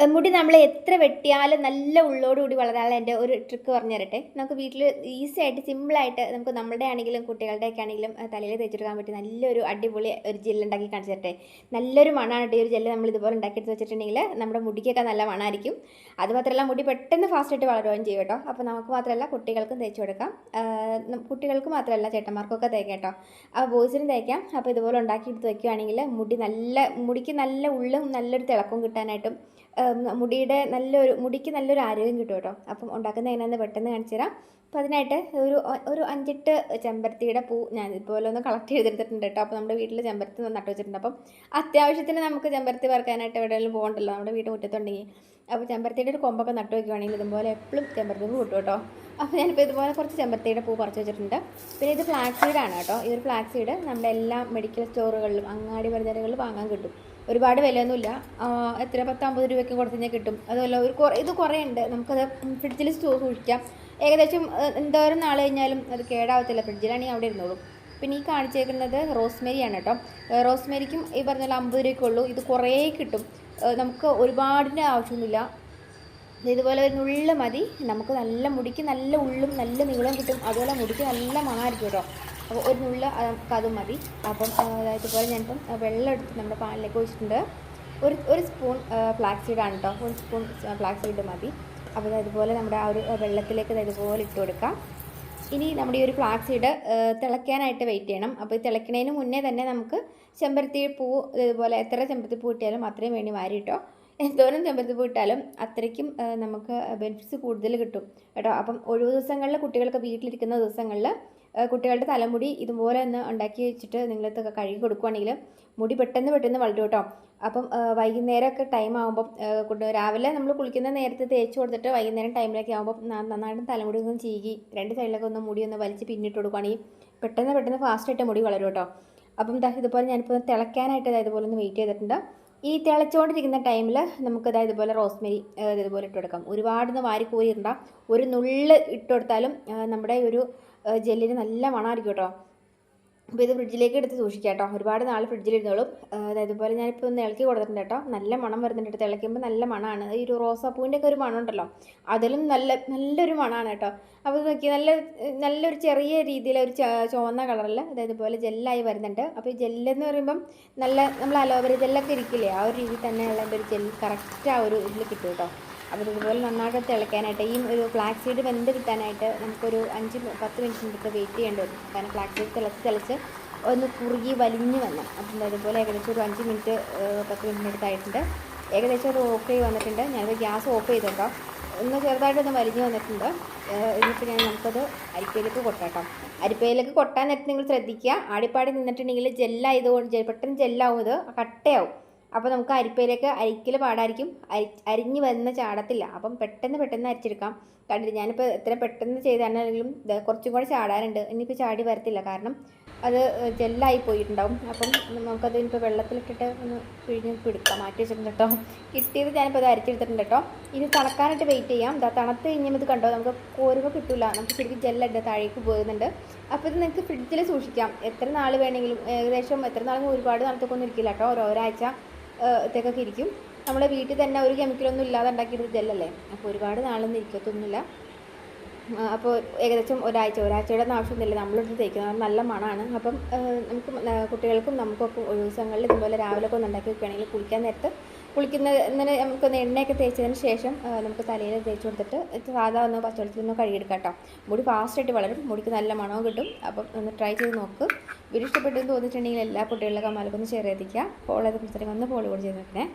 മുടി നമ്മൾ എത്ര വെട്ടിയാലും നല്ല ഉള്ളോടുകൂടി വളരാനുള്ള എന്റെ ഒരു ട്രിക്ക് പറഞ്ഞു തരട്ടെ. നമുക്ക് വീട്ടിൽ ഈസി ആയിട്ട് സിമ്പിളായിട്ട് നമുക്ക് നമ്മുടെ ആണെങ്കിലും കുട്ടികളുടെ ഒക്കെ ആണെങ്കിലും തലയിൽ തേച്ചെടുക്കാൻ പറ്റിയ നല്ലൊരു അടിപൊളി ഒരു ജെല്ല് ഉണ്ടാക്കി കാണിച്ചു തരട്ടെ. നല്ലൊരു മണമാണ് ഈ ഒരു ജെല്ല് നമ്മൾ ഇതുപോലെ ഉണ്ടാക്കിയെടുത്ത് വെച്ചിട്ടുണ്ടെങ്കിൽ നമ്മുടെ മുടിക്കൊക്കെ നല്ല മണമായിരിക്കും അതുമാത്രമല്ല മുടി പെട്ടെന്ന് ഫാസ്റ്റായിട്ട് വളരുകയും ചെയ്യും കേട്ടോ. അപ്പോൾ നമുക്ക് മാത്രമല്ല കുട്ടികൾക്കും തേച്ച് കൊടുക്കാം. കുട്ടികൾക്ക് മാത്രമല്ല ചേട്ടന്മാർക്കൊക്കെ തേക്കാം കേട്ടോ. അപ്പോൾ ബോയ്സിനും തേക്കാം. അപ്പോൾ ഇതുപോലെ ഉണ്ടാക്കിയെടുത്ത് വയ്ക്കുകയാണെങ്കിൽ മുടി നല്ല മുടിക്ക് നല്ല ഉള്ളും നല്ലൊരു തിളക്കവും കിട്ടാനായിട്ടും മുടിയുടെ നല്ലൊരു മുടിക്ക് നല്ലൊരു ആരോഗ്യം കിട്ടും കേട്ടോ. അപ്പം ഉണ്ടാക്കുന്ന എങ്ങനെയാണെന്ന് പെട്ടെന്ന് കാണിച്ചു തരാം. അപ്പോൾ അതിനായിട്ട് ഒരു ഒരു അഞ്ചെട്ട് ചെമ്പരത്തിയുടെ പൂ ഞാൻ ഇതുപോലെ ഒന്ന് കളക്ട് ചെയ്തെടുത്തിട്ടുണ്ട് കേട്ടോ. അപ്പോൾ നമ്മുടെ വീട്ടിൽ ചെമ്പരത്തി നട്ടു വെച്ചിട്ടുണ്ട്. അപ്പം അത്യാവശ്യത്തിന് നമുക്ക് ചെമ്പരത്തി പറിക്കാനായിട്ട് എവിടെയെങ്കിലും പോകണ്ടല്ലോ? നമ്മുടെ വീട്ടിൽ മുറ്റത്തുണ്ടെങ്കിൽ. അപ്പോൾ ചെമ്പരത്തിയുടെ ഒരു കൊമ്പൊക്കെ നട്ടു വയ്ക്കുകയാണെങ്കിൽ ഇതുപോലെ എപ്പോഴും ചെമ്പരത്തി പൂ കിട്ടും കേട്ടോ. അപ്പോൾ ഞാനിപ്പോൾ ഇതുപോലെ കുറച്ച് ചെമ്പരത്തിയുടെ പൂ കുറച്ച് വെച്ചിട്ടുണ്ട്. പിന്നെ ഇത് ഫ്ലാക്സ് സീഡാണ് കേട്ടോ. ഒരു ഫ്ലാക്സ് സീഡ് നമ്മുടെ എല്ലാ മെഡിക്കൽ സ്റ്റോറുകളിലും അങ്ങാടി പരിചരകളിലും വാങ്ങാൻ കിട്ടും. ഒരുപാട് വിലയൊന്നുമില്ല. എത്ര? പത്തമ്പത് രൂപയ്ക്ക് കൊടുത്തു കഴിഞ്ഞാൽ കിട്ടും. അതുമല്ല ഒരു കുറേ ഇത് കുറേ ഉണ്ട്. നമുക്കത് ഫ്രിഡ്ജിൽ സൂക്ഷിക്കാം. ഏകദേശം എന്തോരം നാൾ കഴിഞ്ഞാലും അത് കേടാവത്തില്ല. ഫ്രിഡ്ജിലാണെങ്കിൽ അവിടെ ഇരുന്നോളും. പിന്നെ ഈ കാണിച്ചേക്കുന്നത് റോസ്മേരിയാണ് കേട്ടോ. റോസ്മേരിക്കും ഈ പറഞ്ഞ പോലെ അമ്പത് രൂപയ്ക്കുള്ളൂ ഇത് കുറേ കിട്ടും. നമുക്ക് ഒരുപാടിന്റെ ആവശ്യമൊന്നുമില്ല. ഇതുപോലെ ഒരു നുള്ള മതി. നമുക്ക് നല്ല മുടിക്ക് നല്ല ഉള്ളും നല്ല നീളം കിട്ടും. അതുപോലെ മുടിക്ക് നല്ല മണമായിരിക്കും കേട്ടോ അപ്പോൾ ഒരു നുള്ള നമുക്ക് അതും മതി. അപ്പം ഇതുപോലെ ഞാനിപ്പം വെള്ളം എടുത്ത് നമ്മുടെ പാലിലേക്ക് ഒഴിച്ചിട്ടുണ്ട്. ഒരു ഒരു സ്പൂൺ ഫ്ലാക്സ് സീഡാണ് കേട്ടോ ഒരു സ്പൂൺ ഫ്ലാക്സ് സീഡ് മതി. അപ്പോൾ ഇതുപോലെ നമ്മുടെ ആ ഒരു വെള്ളത്തിലേക്ക് ഇതുപോലെ ഇട്ട് കൊടുക്കാം. ഇനി നമ്മുടെ ഈ ഒരു ഫ്ലാക്സ് സീഡ് തിളയ്ക്കാനായിട്ട് വെയിറ്റ് ചെയ്യണം. അപ്പോൾ തിളയ്ക്കണതിന് മുന്നേ തന്നെ നമുക്ക് ചെമ്പരത്തി പൂ ഇതുപോലെ എത്ര ചെമ്പരത്തി പൂ കിട്ടിയാലും അത്രയും വേണ്ടി ഇട്ടോ. എന്തോരം ചെമ്പരത്തി പൂ ഇട്ടാലും അത്രയ്ക്കും നമുക്ക് ബെനിഫിറ്റ്സ് കൂടുതൽ കിട്ടും. കേട്ടോ? അപ്പം ഒഴിവ് ദിവസങ്ങളിൽ കുട്ടികൾക്ക് വീട്ടിലിരിക്കുന്ന ദിവസങ്ങളിൽ കുട്ടികളുടെ തലമുടി ഇതുപോലെ ഒന്ന് ഉണ്ടാക്കി വെച്ചിട്ട് നിങ്ങളിതൊക്കെ കഴുകി കൊടുക്കുവാണെങ്കിൽ മുടി പെട്ടെന്ന് പെട്ടെന്ന് വളരും കേട്ടോ. അപ്പം വൈകുന്നേരമൊക്കെ ടൈം ആകുമ്പം രാവിലെ നമ്മൾ കുളിക്കുന്ന നേരത്തെ തേച്ച് കൊടുത്തിട്ട് വൈകുന്നേരം ടൈമിലൊക്കെ ആകുമ്പോൾ നന്നായിട്ട് തലമുടി ഒന്ന് ചീകി രണ്ട് സൈഡിലൊക്കെ ഒന്ന് മുടി ഒന്ന് വലിച്ച് പിന്നിട്ട് കൊടുക്കുകയാണെങ്കിൽ പെട്ടെന്ന് പെട്ടെന്ന് ഫാസ്റ്റായിട്ട് മുടി വളരും കേട്ടോ. അപ്പം ഇതുപോലെ ഞാനിപ്പോൾ തിളയ്ക്കാനായിട്ട് ഇതുപോലെ ഒന്ന് വെയിറ്റ് ചെയ്തിട്ടുണ്ട്. ഈ തിളച്ചുകൊണ്ടിരിക്കുന്ന ടൈമിൽ നമുക്ക് അതായത് ഇതുപോലെ റോസ്മേരി ഇതുപോലെ ഇട്ട് കൊടുക്കാം ഒരുപാടൊന്ന് വാരി കോരിയിടണ്ട. ഒരു നുള്ള് ഇട്ട് കൊടുത്താലും നമ്മുടെ ഒരു ജെല്ലിന് നല്ല മണമായിരിക്കും കേട്ടോ. അപ്പോൾ ഇത് ഫ്രിഡ്ജിലേക്ക് എടുത്ത് സൂക്ഷിക്കാം കേട്ടോ. ഒരുപാട് നാൾ ഫ്രിഡ്ജിലിരുന്നോളും. അതായത് ഇതുപോലെ ഞാനിപ്പോൾ ഒന്ന് ഇളക്കി കൊടുത്തിട്ടുണ്ട് കേട്ടോ. നല്ല മണം വരുന്നുണ്ട് കേട്ടോ. ഇളക്കുമ്പോൾ നല്ല മണമാണ് ഈ ഒരു റോസാപ്പൂവിന്റെ ഒക്കെ ഒരു മണം ഉണ്ടല്ലോ അതിലും നല്ല നല്ലൊരു മണമാണ് കേട്ടോ. അപ്പോൾ നോക്കി നല്ല നല്ലൊരു ചെറിയ രീതിയിൽ ഒരു ചുവന്ന കളറിൽ അതായത് ഇതുപോലെ ജെല്ലായി വരുന്നുണ്ട്. അപ്പോൾ ഈ ജെല്ലെന്ന് പറയുമ്പം നല്ല നമ്മൾ അലോവേര ജെല്ലൊക്കെ ഇരിക്കില്ലേ ആ ഒരു രീതിയിൽ തന്നെയുള്ള ഒരു ജെൽ കറക്റ്റ് ആ ഒരു ഇതിൽ കിട്ടും കേട്ടോ. അപ്പോൾ ഇതുപോലെ നന്നായിട്ട് തിളയ്ക്കാനായിട്ട് ഈ ഒരു ഫ്ലാക്സ് സീഡ് വെന്ത് കിട്ടാനായിട്ട് നമുക്കൊരു അഞ്ച് പത്ത് മിനിറ്റിനടുത്ത് വെയിറ്റ് ചെയ്യേണ്ടി വരും. കാരണം ഫ്ലാക്സ് സീഡ് തിളച്ച് തിളച്ച് ഒന്ന് കുറുകി വലിഞ്ഞ് വന്നു അപ്പം അതുപോലെ ഏകദേശം ഒരു അഞ്ച് മിനിറ്റ് പത്ത് മിനിറ്റിനടുത്തായിട്ടുണ്ട് ഏകദേശം ഒരു ഓഫ് ചെയ്ത് വന്നിട്ടുണ്ട്. ഞാനത് ഗ്യാസ് ഓഫ് ചെയ്തിട്ടോ ഒന്ന് ചെറുതായിട്ടൊന്ന് വലിഞ്ഞ് വന്നിട്ടുണ്ട്. എന്നിട്ട് ഞാൻ നമുക്കത് അരിപ്പയിലേക്ക് കൊട്ടാട്ടോ അരിപ്പയിലേക്ക് കൊട്ടാൻ നേരത്തെ നിങ്ങൾ ശ്രദ്ധിക്കുക. ആടിപ്പാടി നിന്നിട്ടുണ്ടെങ്കിൽ ജെല്ലായതുകൊണ്ട് പെട്ടെന്ന് ജെല്ലാവും ഇത്. കട്ടയാവും. അപ്പോൾ നമുക്ക് അരിപ്പയിലേക്ക് അരിക്കൽ പാടായിരിക്കും. അരി അരിഞ്ഞ് വരുന്ന ചാടത്തില്ല. അപ്പം പെട്ടെന്ന് പെട്ടെന്ന് അരിച്ചെടുക്കാം. കണ്ടിട്ട് ഞാനിപ്പോൾ എത്ര പെട്ടെന്ന് ചെയ്താണെങ്കിലും കുറച്ചും കൂടെ ചാടാനുണ്ട് ഇനിയിപ്പോൾ ചാടി വരത്തില്ല. കാരണം അത് ജെല്ലായി പോയിട്ടുണ്ടാവും. അപ്പം നമുക്കത് ഇനിയിപ്പോൾ വെള്ളത്തിലിട്ടിട്ട് ഒന്ന് പിഴിഞ്ഞ് പിടിക്കാം. മാറ്റി വെച്ചിട്ടുണ്ട് കേട്ടോ. കിട്ടിയത് ഞാനിപ്പോൾ അത് അരിച്ചെടുത്തിട്ടുണ്ട് കേട്ടോ. ഇനി തണക്കാനായിട്ട് വെയിറ്റ് ചെയ്യാം. ഇതാ തണുത്ത് കഴിഞ്ഞാൽ ഇത് കണ്ടോ? നമുക്ക് കോരുമ്പോൾ കിട്ടില്ല നമുക്ക് ശരിക്കും ജെല്ലല്ല താഴേക്ക് പോകുന്നുണ്ട് അപ്പോൾ ഇത് നിങ്ങൾക്ക് ഫ്രിഡ്ജിൽ സൂക്ഷിക്കാം. എത്ര നാൾ വേണമെങ്കിലും ഏകദേശം എത്ര നാളെങ്കിലും ഒരുപാട് നാളത്തേക്ക് ഒന്നും ഇരിക്കില്ല കേട്ടോ. ഒരാഴ്ച ത്തേക്കൊക്കെ ഇരിക്കും. നമ്മുടെ വീട്ടിൽ തന്നെ ഒരു കെമിക്കലൊന്നും ഇല്ലാതെ ഉണ്ടാക്കിയത് ജെല്ലല്ലേ അപ്പോൾ ഒരുപാട് നാളൊന്നും ഇരിക്കത്തൊന്നുമില്ല. അപ്പോൾ ഏകദേശം ഒരാഴ്ച ഒരാഴ്ചയുടെ ആവശ്യമൊന്നുമില്ല. നമ്മളിട്ട് തേക്കുന്നത് നല്ല മണമാണ്. അപ്പം നമുക്ക് കുട്ടികൾക്കും നമുക്കൊക്കെ ഒഴിവ് ദിവസങ്ങളിൽ ഇതുപോലെ രാവിലെ ഒക്കെ ഒന്ന് ഉണ്ടാക്കി വെക്കുകയാണെങ്കിൽ കുളിക്കാൻ നേരത്ത് കുളിക്കുന്നതിന് നമുക്കൊന്ന് എണ്ണയൊക്കെ തേച്ചതിന് ശേഷം നമുക്ക് തലയിൽ തേച്ച് കൊടുത്തിട്ട് സാധാ ഒന്ന് പച്ചവെള്ളത്തിൽ നിന്ന് കഴുകിയെടുക്കാം കേട്ടോ മുടി ഫാസ്റ്റായിട്ട് വളരും മുടിക്ക് നല്ല മണവും കിട്ടും. അപ്പം ഒന്ന് ട്രൈ ചെയ്ത് നോക്ക്. വീഡിയോ ഇഷ്ടപ്പെട്ടെന്ന് തോന്നിയിട്ടുണ്ടെങ്കിൽ എല്ലാ കുട്ടികളിലൊക്കെ മലക്കൊന്ന് ഷെയർ ചെയ്തിരിക്കുക ഫോളോ ചെയ്ത് ഒന്ന് ഫോളോ കൂടി ചെയ്ത് നോക്കണേ